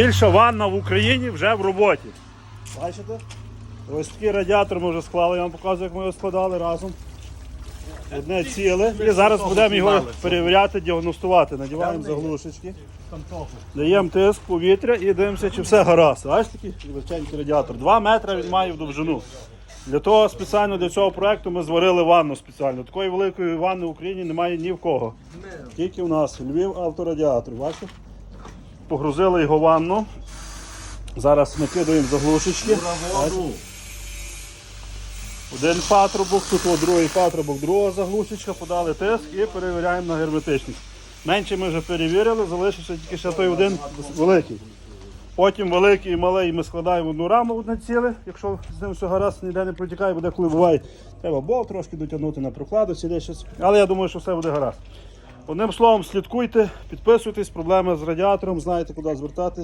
Більша ванна в Україні вже в роботі. Бачите? Ось такий радіатор ми вже склали, я вам показую, як ми його складали разом. Одне ціле. І зараз будемо його перевіряти, діагностувати. Надіваємо заглушечки. Даємо тиск повітря і дивимося, чи все гаразд. Бачите такий величенький радіатор. Два метри він має в довжину. Для того спеціально для цього проекту ми зварили ванну спеціально. Такої великої ванни в Україні немає ні в кого. Тільки в нас Львів авторадіатор. Бачите? Погрузили його в ванну. Зараз накидаємо заглушечки. Один патрубок, тут о, другий патрубок, друга заглушечка, подали тиск і перевіряємо на герметичність. Менше ми вже перевірили, залишився тільки ще той один великий. Потім великий і малий ми складаємо одну раму одне ціле, якщо з ним все гаразд, ніде не протікає, буде коли буває. Треба болт трошки дотягнути на прокладу, десь щось. Але я думаю, що все буде гаразд. Одним словом, слідкуйте, підписуйтесь, проблеми з радіатором, знаєте, куди звертатись.